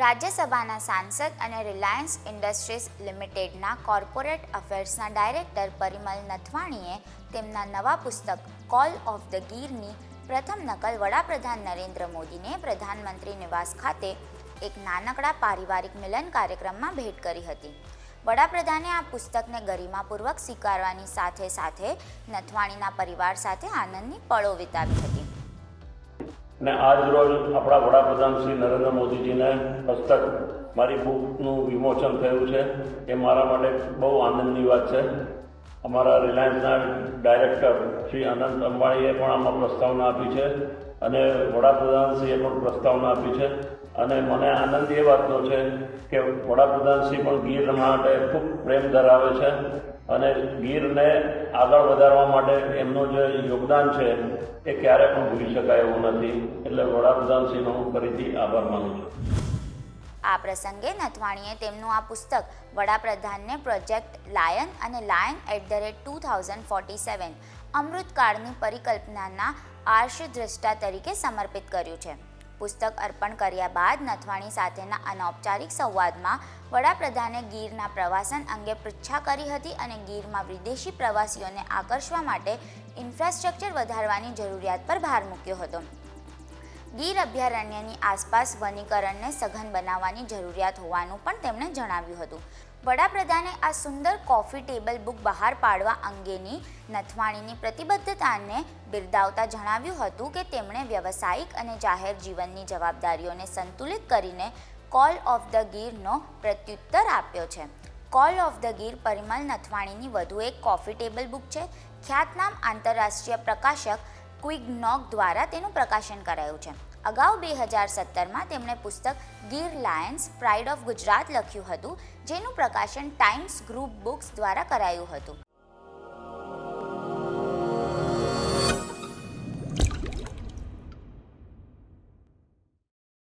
રાજ્યસભાના સાંસદ અને રિલાયન્સ ઇન્ડસ્ટ્રીઝ લિમિટેડના કોર્પોરેટ અફેર્સના ડાયરેક્ટર પરિમલ નથવાણીએ તેમના નવા પુસ્તક કોલ ઓફ ધ ગીરની પ્રથમ નકલ વડાપ્રધાન નરેન્દ્ર મોદીને પ્રધાનમંત્રી નિવાસ ખાતે એક નાનકડા પારિવારિક મિલન કાર્યક્રમમાં ભેટ કરી હતી. વડાપ્રધાને આ પુસ્તકને ગરિમાપૂર્વક સ્વીકારવાની સાથે સાથે નથવાણીના પરિવાર સાથે આનંદની પળો વિતાવી હતી. અને આજ રોજ આપણા વડાપ્રધાન શ્રી નરેન્દ્ર મોદીજીને હસ્તક મારી બુકનું વિમોચન થયું છે. એ મારા માટે બહુ આનંદની વાત છે. અમારા રિલાયન્સના ડાયરેક્ટર શ્રી અનંત અંબાણીએ પણ આમાં પ્રસ્તાવના આપી છે અને વડાપ્રધાનશ્રીએ પણ પ્રસ્તાવના આપી છે. અને મને આનંદ એ વાતનો છે કે વડાપ્રધાનશ્રી પણ ગીર માટે ખૂબ પ્રેમ ધરાવે છે. અને ગીરને આગળ વધારવા માટે એમનું જે યોગદાન છે, એ ક્યારે પણ ભૂલી શકાય એવું નથી. એટલે વડાપ્રધાનશ્રીનો હું ફરીથી આભાર માનું છું. આ પ્રસંગે નથવાણીએ તેમનું આ પુસ્તક વડાપ્રધાનને પ્રોજેક્ટ લાયન અને lion at the rate two thousand forty seven અમૃતકાળની પરિકલ્પનાના આર્ષદ્રષ્ટા તરીકે સમર્પિત કર્યું છે. પુસ્તક અર્પણ કર્યા બાદ નથવાણી સાથેના અનૌપચારિક સંવાદમાં વડાપ્રધાને ગીરના પ્રવાસન અંગે પૃચ્છા કરી હતી અને ગીરમાં વિદેશી પ્રવાસીઓને આકર્ષવા માટે ઇન્ફ્રાસ્ટ્રક્ચર વધારવાની જરૂરિયાત પર ભાર મૂક્યો હતો. ગીર અભયારણ્યની આસપાસ વનીકરણને સઘન બનાવવાની જરૂરિયાત હોવાનું પણ તેમણે જણાવ્યું હતું. વડાપ્રધાને આ સુંદર કોફી ટેબલ બુક બહાર પાડવા અંગેની નથવાણીની પ્રતિબદ્ધતાને બિરદાવતા જણાવ્યું હતું કે તેમણે વ્યવસાયિક અને જાહેર જીવનની જવાબદારીઓને સંતુલિત કરીને કોલ ઓફ ધ ગીરનો પ્રત્યુત્તર આપ્યો છે. Call of the Gir Parimal નથવાણીની વધુ એક કોફી ટેબલ બુક છે. ખ્યાતનામ આંતરરાષ્ટ્રીય પ્રકાશક ક્વિગનોગ દ્વારા તેનું પ્રકાશન કરાયું છે. અગાઉ બે હજાર સત્તરમાં તેમણે પુસ્તક Gir lions, pride of Gujarat લખ્યું હતું, જેનું પ્રકાશન ટાઈમ્સ ગ્રુપ બુક્સ દ્વારા કરાયું હતું.